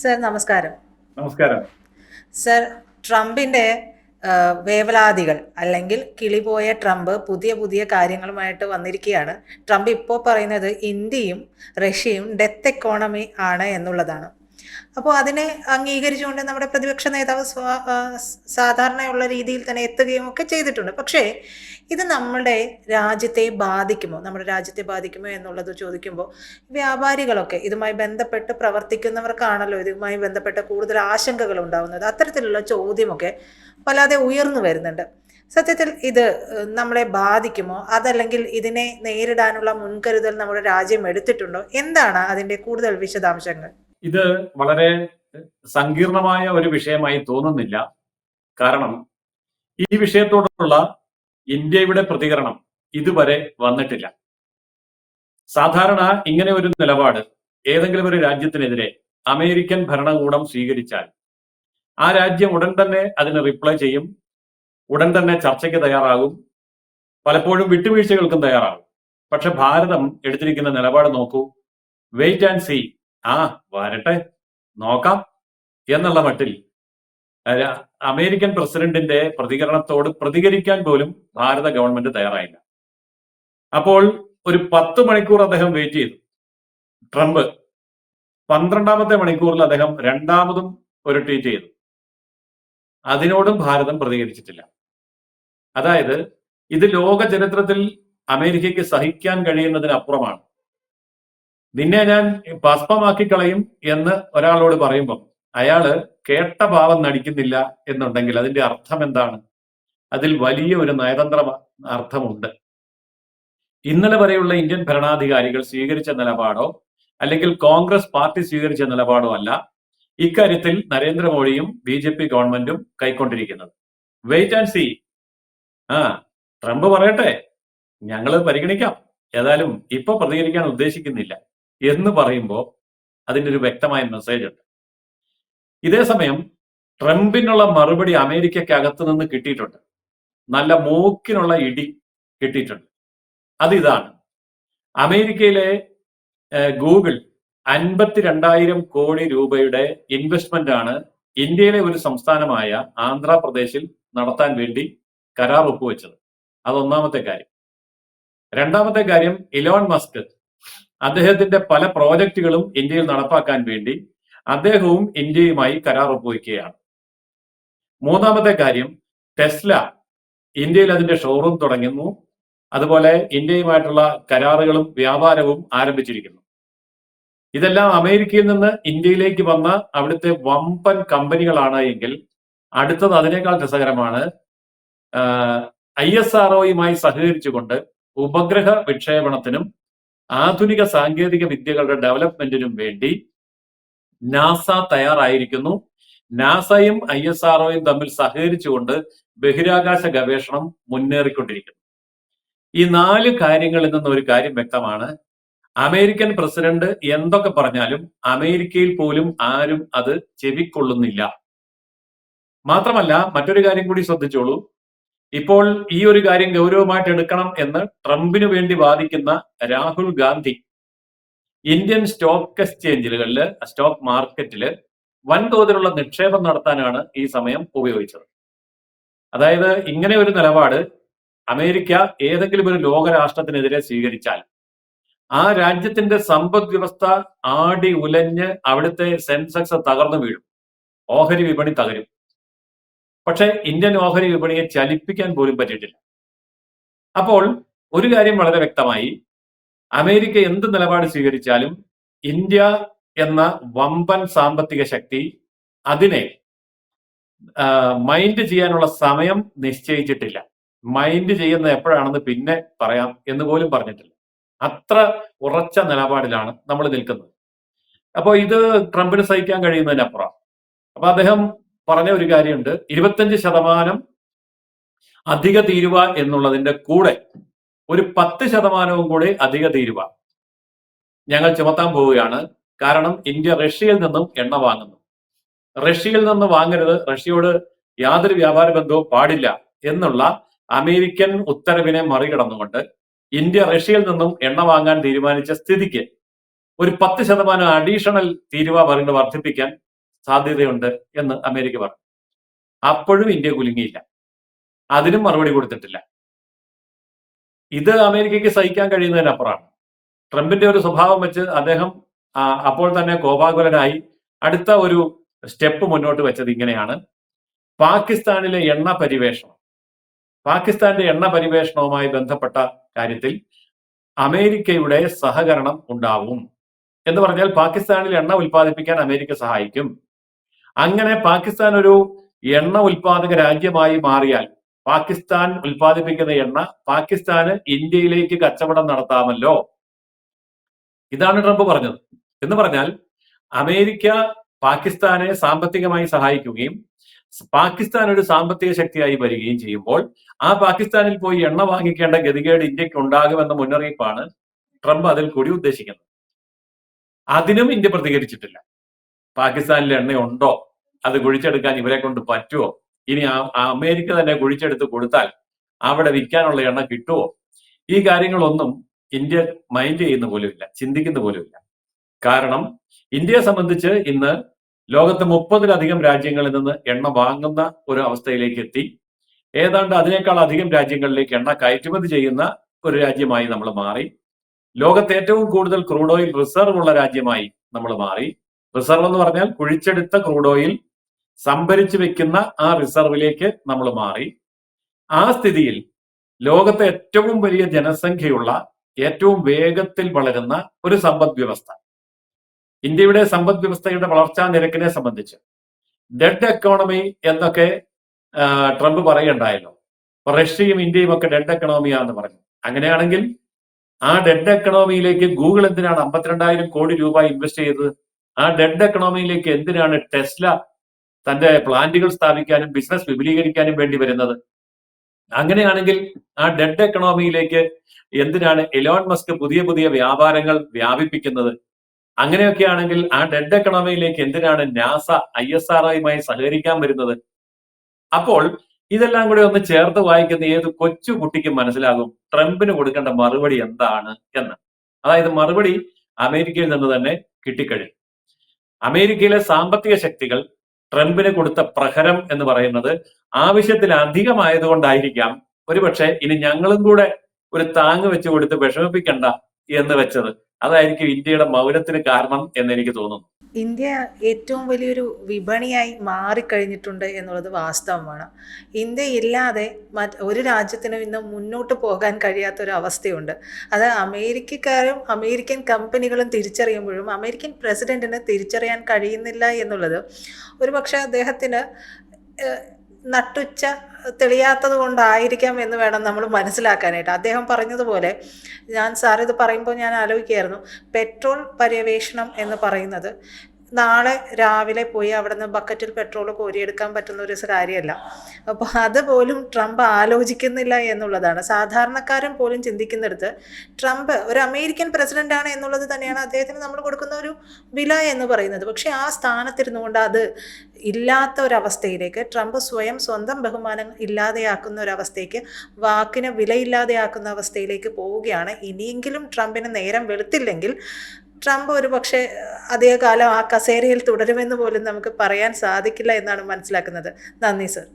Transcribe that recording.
Sir നമസ്കാരം. നമസ്കാരം. Sir ട്രംപിന്റെ വേവലാദികൾ വേവലാതികൾ അല്ലെങ്കിൽ കിളിപോയ ട്രംപ് പുതിയ പുതിയ കാര്യങ്ങളുമായിട്ട് വന്നിരിക്കുകയാണ്. ട്രംപ് ഇപ്പോൾ പറയുന്നത് ഇന്ത്യയും റഷ്യയും ഡെത്ത് എക്കോണമി ആണ് എന്നുള്ളതാണ്. അപ്പോൾ അതിനെ അംഗീകരിച്ചുകൊണ്ട് നമ്മുടെ പ്രതിപക്ഷ നേതാവ് സാധാരണയുള്ള രീതിയിൽ തന്നെ എത്തുകയും ഒക്കെ ചെയ്തിട്ടുണ്ട്. പക്ഷേ ഇത് നമ്മുടെ രാജ്യത്തെ ബാധിക്കുമോ? നമ്മുടെ രാജ്യത്തെ ബാധിക്കുമോ എന്നുള്ളത് ചോദിക്കുമ്പോൾ വ്യാപാരികളൊക്കെ ഇതുമായി ബന്ധപ്പെട്ട് പ്രവർത്തിക്കുന്നവർക്കാണല്ലോ ഇതുമായി ബന്ധപ്പെട്ട് കൂടുതൽ ആശങ്കകൾ ഉണ്ടാവുന്നത്. അത്തരത്തിലുള്ള ചോദ്യമൊക്കെ വല്ലാതെ ഉയർന്നു വരുന്നുണ്ട്. സത്യത്തിൽ ഇത് നമ്മളെ ബാധിക്കുമോ? അതല്ലെങ്കിൽ ഇതിനെ നേരിടാനുള്ള മുൻകരുതൽ നമ്മുടെ രാജ്യം എടുത്തിട്ടുണ്ടോ? എന്താണ് അതിന്റെ കൂടുതൽ വിശദാംശങ്ങൾ? ഇത് വളരെ സങ്കീർണമായ ഒരു വിഷയമായി തോന്നുന്നില്ല. കാരണം ഈ വിഷയത്തോടുള്ള ഇന്ത്യയുടെ പ്രതികരണം ഇതുവരെ വന്നിട്ടില്ല. സാധാരണ ഇങ്ങനെ ഒരു നിലപാട് ഏതെങ്കിലും ഒരു രാജ്യത്തിനെതിരെ അമേരിക്കൻ ഭരണകൂടം സ്വീകരിച്ചാൽ ആ രാജ്യം ഉടൻ തന്നെ അതിന് റിപ്ലൈ ചെയ്യും ഉടൻ തന്നെ ചർച്ചയ്ക്ക് തയ്യാറാകും പലപ്പോഴും വിട്ടുവീഴ്ചകൾക്കും തയ്യാറാകും. പക്ഷെ ഭാരതം എടുത്തിരിക്കുന്ന നിലപാട് നോക്കൂ. വെയിറ്റ് ആൻഡ് സീ ആ വരട്ടെ. നോക്കാം. എന്നുള്ള മട്ടിൽ അമേരിക്കൻ പ്രസിഡന്റിന്റെ പ്രതികരണത്തോട് പ്രതികരിക്കാൻ പോലും ഭാരത ഗവൺമെന്റ് തയ്യാറായില്ല. അപ്പോൾ ഒരു പത്ത് മണിക്കൂർ അദ്ദേഹം വെയിറ്റ് ചെയ്തു. ട്രംപ് പന്ത്രണ്ടാമത്തെ മണിക്കൂറിൽ അദ്ദേഹം രണ്ടാമതും ഒരു ട്വീറ്റ് ചെയ്തു. അതിനോടും ഭാരതം പ്രതികരിച്ചിട്ടില്ല. അതായത് ഇത് ലോക ചരിത്രത്തിൽ അമേരിക്കയ്ക്ക് സഹിക്കാൻ കഴിയുന്നതിനപ്പുറമാണ്. നിന്നെ ഞാൻ ഭസ്മമാക്കി കളയും എന്ന് ഒരാളോട് പറയുമ്പോൾ അയാൾ കേട്ട ഭാവം നടിക്കുന്നില്ല എന്നുണ്ടെങ്കിൽ അതിന്റെ അർത്ഥം എന്താണ്? അതിൽ വലിയ ഒരു നയതന്ത്ര അർത്ഥമുണ്ട്. ഇന്നലെ വരെയുള്ള ഇന്ത്യൻ ഭരണാധികാരികൾ സ്വീകരിച്ച നിലപാടോ അല്ലെങ്കിൽ കോൺഗ്രസ് പാർട്ടി സ്വീകരിച്ച നിലപാടോ അല്ല ഇക്കാര്യത്തിൽ നരേന്ദ്രമോദിയും ബി ജെ പി ഗവൺമെന്റും കൈക്കൊണ്ടിരിക്കുന്നത്. വെയിറ്റ് ആൻഡ് സി ആ ട്രംപ് പറയട്ടെ. ഞങ്ങൾ പരിഗണിക്കാം. ഏതായാലും ഇപ്പൊ പ്രതികരിക്കാൻ ഉദ്ദേശിക്കുന്നില്ല. എന്ന് പറയുമ്പോൾ അതിന്റെ ഒരു വ്യക്തമായ മെസ്സേജ് ഉണ്ട്. ഇതേ സമയം ട്രംപിനുള്ള മറുപടി അമേരിക്കക്കകത്ത് നിന്ന് കിട്ടിയിട്ടുണ്ട്. നല്ല മൂക്കിനുള്ള ഇടി കിട്ടിയിട്ടുണ്ട്. അതിതാണ് അമേരിക്കയിലെ ഗൂഗിൾ അൻപത്തിരണ്ടായിരം കോടി രൂപയുടെ ഇൻവെസ്റ്റ്മെന്റ് ആണ് ഇന്ത്യയിലെ ഒരു സംസ്ഥാനമായ ആന്ധ്രാപ്രദേശിൽ നടത്താൻ വേണ്ടി കരാർ ഒപ്പുവെച്ചത്. അത് ഒന്നാമത്തെ കാര്യം. രണ്ടാമത്തെ കാര്യം ഇലോൺ മസ്ക് അദ്ദേഹത്തിന്റെ പല പ്രോജക്റ്റുകളും ഇന്ത്യയിൽ നടപ്പാക്കാൻ വേണ്ടി അദ്ദേഹവും ഇന്ത്യയുമായി കരാർ ഒപ്പുവയ്ക്കുകയാണ് മൂന്നാമത്തെ കാര്യം ടെസ്ല ഇന്ത്യയിൽ അതിന്റെ ഷോറൂം തുടങ്ങുന്നു. അതുപോലെ ഇന്ത്യയുമായിട്ടുള്ള കരാറുകളും വ്യാപാരവും ആരംഭിച്ചിരിക്കുന്നു. ഇതെല്ലാം അമേരിക്കയിൽ നിന്ന് ഇന്ത്യയിലേക്ക് വന്ന അവിടുത്തെ വമ്പൻ കമ്പനികളാണ് എങ്കിൽ അടുത്തത് അതിനേക്കാൾ രസകരമാണ് ഐ എസ് ആർഒയുമായി സഹകരിച്ചുകൊണ്ട് ഉപഗ്രഹ വിക്ഷേപണത്തിനും ആധുനിക സാങ്കേതിക വിദ്യകളുടെ ഡെവലപ്മെന്റിനും വേണ്ടി നാസ തയ്യാറായിരിക്കുന്നു. നാസയും ഐ എസ് ആർഒയും തമ്മിൽ സഹകരിച്ചുകൊണ്ട് ബഹിരാകാശ ഗവേഷണം മുന്നേറിക്കൊണ്ടിരിക്കുന്നു. ഈ നാല് കാര്യങ്ങളിൽ നിന്ന് ഒരു കാര്യം വ്യക്തമാണ്. അമേരിക്കൻ പ്രസിഡന്റ് എന്തൊക്കെ പറഞ്ഞാലും അമേരിക്കയിൽ പോലും ആരും അത് ചെവിക്കൊള്ളുന്നില്ല. മാത്രമല്ല മറ്റൊരു കാര്യം കൂടി ശ്രദ്ധിച്ചോളൂ. ഇപ്പോൾ ഈ ഒരു കാര്യം ഗൗരവമായിട്ട് എടുക്കണം എന്ന് ട്രംപിന് വേണ്ടി വാദിക്കുന്ന രാഹുൽ ഗാന്ധി ഇന്ത്യൻ സ്റ്റോക്ക് എക്സ്ചേഞ്ചുകളിൽ സ്റ്റോക്ക് മാർക്കറ്റിൽ വൻതോതിലുള്ള നിക്ഷേപം നടത്താനാണ് ഈ സമയം ഉപയോഗിച്ചത്. അതായത് ഇങ്ങനെ ഒരു നിലപാട് അമേരിക്ക ഏതെങ്കിലും ഒരു ലോകരാഷ്ട്രത്തിനെതിരെ സ്വീകരിച്ചാൽ ആ രാജ്യത്തിന്റെ സമ്പദ് വ്യവസ്ഥ ആടി ഉലഞ്ഞ് അവിടുത്തെ സെൻസെക്സ് തകർന്നു വീഴും. ഓഹരി വിപണി തകരും. പക്ഷെ ഇന്ത്യൻ ഓഹരി വിപണിയെ ചലിപ്പിക്കാൻ പോലും പറ്റിയിട്ടില്ല. അപ്പോൾ ഒരു കാര്യം വളരെ വ്യക്തമായി അമേരിക്ക എന്ത് നിലപാട് സ്വീകരിച്ചാലും ഇന്ത്യ എന്ന വമ്പൻ സാമ്പത്തിക ശക്തി അതിനെ മൈൻഡ് ചെയ്യാനുള്ള സമയം നിശ്ചയിച്ചിട്ടില്ല. മൈൻഡ് ചെയ്യുന്ന എപ്പോഴാണെന്ന് പിന്നെ പറയാം എന്ന് പോലും പറഞ്ഞിട്ടില്ല. അത്ര ഉറച്ച നിലപാടിലാണ് നമ്മൾ നിൽക്കുന്നത്. അപ്പോൾ ഇത് ട്രംപിന് സഹിക്കാൻ കഴിയുന്നതിനപ്പുറം. അപ്പൊ അദ്ദേഹം പറഞ്ഞ ഒരു കാര്യമുണ്ട്. ഇരുപത്തഞ്ച് ശതമാനം അധിക തീരുവ എന്നുള്ളതിന്റെ കൂടെ ഒരു പത്ത് ശതമാനവും കൂടി അധിക തീരുവ ഞങ്ങൾ ചുമത്താൻ പോവുകയാണ്. കാരണം ഇന്ത്യ റഷ്യയിൽ നിന്നും എണ്ണ വാങ്ങുന്നു. റഷ്യയിൽ നിന്ന് വാങ്ങരുത്. റഷ്യയോട് യാതൊരു വ്യാപാര ബന്ധവും പാടില്ല എന്നുള്ള അമേരിക്കൻ ഉത്തരവിനെ മറികടന്നുകൊണ്ട് ഇന്ത്യ റഷ്യയിൽ നിന്നും എണ്ണ വാങ്ങാൻ തീരുമാനിച്ച സ്ഥിതിക്ക് ഒരു പത്ത് ശതമാനം അഡീഷണൽ തീരുവ പറയുന്നത് വർദ്ധിപ്പിക്കാൻ സാധ്യതയുണ്ട് എന്ന് അമേരിക്ക പറഞ്ഞു. അപ്പോഴും ഇന്ത്യ കുലുങ്ങിയില്ല. അതിനും മറുപടി കൊടുത്തിട്ടില്ല. ഇത് അമേരിക്കയ്ക്ക് സഹിക്കാൻ കഴിയുന്നതിനപ്പുറമാണ്. ട്രംപിന്റെ ഒരു സ്വഭാവം വെച്ച് അദ്ദേഹം അപ്പോൾ തന്നെ കോപാകുലനായി അടുത്ത ഒരു സ്റ്റെപ്പ് മുന്നോട്ട് വെച്ചത് ഇങ്ങനെയാണ്. പാകിസ്ഥാനിലെ എണ്ണ പരിവേഷണം. പാകിസ്ഥാന്റെ എണ്ണ പരിവേഷണവുമായി ബന്ധപ്പെട്ട കാര്യത്തിൽ അമേരിക്കയുടെ സഹകരണം ഉണ്ടാവും. എന്ന് പറഞ്ഞാൽ പാകിസ്ഥാനിൽ എണ്ണ ഉൽപ്പാദിപ്പിക്കാൻ അമേരിക്ക സഹായിക്കും. അങ്ങനെ പാകിസ്ഥാൻ ഒരു എണ്ണ ഉൽപാദക രാജ്യമായി മാറിയാൽ പാകിസ്ഥാൻ ഉൽപ്പാദിപ്പിക്കുന്ന എണ്ണ പാകിസ്ഥാന് ഇന്ത്യയിലേക്ക് കച്ചവടം നടത്താമല്ലോ. ഇതാണ് ട്രംപ് പറഞ്ഞത്. എന്ന് പറഞ്ഞാൽ അമേരിക്ക പാകിസ്ഥാനെ സാമ്പത്തികമായി സഹായിക്കുകയും പാകിസ്ഥാൻ ഒരു സാമ്പത്തിക ശക്തിയായി വരികയും ചെയ്യുമ്പോൾ ആ പാകിസ്ഥാനിൽ പോയി എണ്ണ വാങ്ങിക്കേണ്ട ഗതികേട് ഇന്ത്യയ്ക്ക് ഉണ്ടാകുമെന്ന മുന്നറിയിപ്പാണ് ട്രംപ് അതിൽ കൂടി ഉദ്ദേശിക്കുന്നത്. അതിനും ഇന്ത്യ പ്രതികരിച്ചിട്ടില്ല. പാകിസ്ഥാനിൽ എണ്ണയുണ്ടോ? അത് കുഴിച്ചെടുക്കാൻ ഇവരെ കൊണ്ട് പറ്റുമോ ഇനി അമേരിക്ക തന്നെ കുഴിച്ചെടുത്ത് കൊടുത്താൽ അവിടെ വിൽക്കാനുള്ള എണ്ണ കിട്ടുമോ ഈ കാര്യങ്ങളൊന്നും ഇന്ത്യ മൈൻഡ് ചെയ്യുന്ന പോലുമില്ല ചിന്തിക്കുന്ന പോലുമില്ല. കാരണം ഇന്ത്യയെ സംബന്ധിച്ച് ഇന്ന് ലോകത്ത് മുപ്പതിലധികം രാജ്യങ്ങളിൽ നിന്ന് എണ്ണ വാങ്ങുന്ന ഒരു അവസ്ഥയിലേക്ക് എത്തി. ഏതാണ്ട് അതിനേക്കാൾ അധികം രാജ്യങ്ങളിലേക്ക് എണ്ണ കയറ്റുമതി ചെയ്യുന്ന ഒരു രാജ്യമായി നമ്മൾ മാറി. ലോകത്ത് ഏറ്റവും കൂടുതൽ ക്രൂഡ് ഓയിൽ റിസർവ് ഉള്ള രാജ്യമായി നമ്മൾ മാറി. റിസർവ് എന്ന് പറഞ്ഞാൽ കുഴിച്ചെടുത്ത ക്രൂഡ് ഓയിൽ സംഭരിച്ചു വെക്കുന്ന ആ റിസർവിലേക്ക് നമ്മൾ മാറി. ആ സ്ഥിതിയിൽ ലോകത്തെ ഏറ്റവും വലിയ ജനസംഖ്യയുള്ള ഏറ്റവും വേഗത്തിൽ വളരുന്ന ഒരു സമ്പദ് വ്യവസ്ഥ. ഇന്ത്യയുടെ സമ്പദ് വ്യവസ്ഥയുടെ വളർച്ചാ നിരക്കിനെ സംബന്ധിച്ച് ഡെഡ് എക്കോണമി എന്നൊക്കെ ട്രംപ് പറയുണ്ടായല്ലോ. റഷ്യയും ഇന്ത്യയും ഒക്കെ ഡെഡ് എക്കണോമിയാണെന്ന് പറഞ്ഞു. അങ്ങനെയാണെങ്കിൽ ആ ഡെഡ് എക്കണോമിയിലേക്ക് ഗൂഗിൾ എന്തിനാണ് അമ്പത്തിരണ്ടായിരം കോടി രൂപ ഇൻവെസ്റ്റ് ചെയ്തത്? ആ ഡെഡ് എക്കണോമിയിലേക്ക് എന്തിനാണ് ടെസ്ല തന്റെ പ്ലാന്റുകൾ സ്ഥാപിക്കാനും ബിസിനസ് വിപുലീകരിക്കാനും വേണ്ടി വരുന്നത്? അങ്ങനെയാണെങ്കിൽ ആ ഡെഡ് എക്കണോമിയിലേക്ക് എന്തിനാണ് എലോൺ മസ്ക് പുതിയ പുതിയ വ്യാപാരങ്ങൾ വ്യാപിപ്പിക്കുന്നത്? അങ്ങനെയൊക്കെയാണെങ്കിൽ ആ ഡെഡ് എക്കണോമിയിലേക്ക് എന്തിനാണ് നാസ ഐ എസ് ആർ ഒയുമായി സഹകരിക്കാൻ വരുന്നത്? അപ്പോൾ ഇതെല്ലാം കൂടെ ഒന്ന് ചേർത്ത് വായിക്കുന്ന ഏത് കൊച്ചു കുട്ടിക്കും മനസ്സിലാകും ട്രംപിന് കൊടുക്കേണ്ട മറുപടി എന്താണ് എന്ന്. അതായത് മറുപടി അമേരിക്കയിൽ നിന്ന് തന്നെ കിട്ടിക്കഴിഞ്ഞു. അമേരിക്കയിലെ സാമ്പത്തിക ശക്തികൾ ട്രംപിന് കൊടുത്ത പ്രഹരം എന്ന് പറയുന്നത് ആവശ്യത്തിലധികമായതുകൊണ്ടായിരിക്കാം ഒരുപക്ഷെ ഇനി ഞങ്ങളും കൂടെ ഒരു താങ് വെച്ച് കൊടുത്ത് വിഷമിപ്പിക്കണ്ട എന്ന് വെച്ചത്. അതായിരിക്കും ഇന്ത്യയുടെ മൗനത്തിന് കാരണം എന്ന് എനിക്ക് തോന്നുന്നു. ഇന്ത്യ ഏറ്റവും വലിയൊരു വിപണിയായി മാറിക്കഴിഞ്ഞിട്ടുണ്ട് എന്നുള്ളത് വാസ്തവമാണ്. ഇന്ത്യ ഇല്ലാതെ മറ്റ് ഒരു രാജ്യത്തിനും ഇന്ന് മുന്നോട്ട് പോകാൻ കഴിയാത്ത ഒരു അവസ്ഥയുണ്ട് അത് അമേരിക്കക്കാരും അമേരിക്കൻ കമ്പനികളും തിരിച്ചറിയുമ്പോഴും അമേരിക്കൻ പ്രസിഡന്റിന് തിരിച്ചറിയാൻ കഴിയുന്നില്ല എന്നുള്ളത് ഒരുപക്ഷെ അദ്ദേഹത്തിന് നട്ടുച്ച തെളിയാത്തത് കൊണ്ടായിരിക്കാം എന്ന് വേണം നമ്മൾ മനസ്സിലാക്കാനായിട്ട്. അദ്ദേഹം പറഞ്ഞതുപോലെ ഞാൻ സാർ ഇത് പറയുമ്പോൾ ഞാൻ ആലോചിക്കുകയായിരുന്നു. പെട്രോൾ പര്യവേഷണം എന്ന് പറയുന്നത് നാളെ രാവിലെ പോയി അവിടെ നിന്ന് ബക്കറ്റിൽ പെട്രോൾ കോരിയെടുക്കാൻ പറ്റുന്ന ഒരു കാര്യമല്ല. അപ്പോൾ അതുപോലും ട്രംപ് ആലോചിക്കുന്നില്ല എന്നുള്ളതാണ്. സാധാരണക്കാരൻ പോലും ചിന്തിക്കുന്നിടത്ത് ട്രംപ് ഒരു അമേരിക്കൻ പ്രസിഡന്റാണ് എന്നുള്ളത് തന്നെയാണ് അദ്ദേഹത്തിന് നമ്മൾ കൊടുക്കുന്ന ഒരു വില എന്ന് പറയുന്നത്. പക്ഷേ ആ സ്ഥാനത്തിരുന്നുകൊണ്ട് അത് ഇല്ലാത്ത ഒരവസ്ഥയിലേക്ക് ട്രംപ് സ്വയം സ്വന്തം ബഹുമാനം ഇല്ലാതെയാക്കുന്ന ഒരവസ്ഥയ്ക്ക് വാക്കിന് വിലയില്ലാതെയാക്കുന്ന അവസ്ഥയിലേക്ക് പോവുകയാണ്. ഇനിയെങ്കിലും ട്രംപിന് നേരം വെളുത്തില്ലെങ്കിൽ ട്രംപ് ഒരു പക്ഷേ അധികകാലം ആ കസേരയിൽ തുടരുമെന്ന് പോലും നമുക്ക് പറയാൻ സാധിക്കില്ല എന്നാണ് മനസ്സിലാക്കുന്നത്. നന്ദി സർ.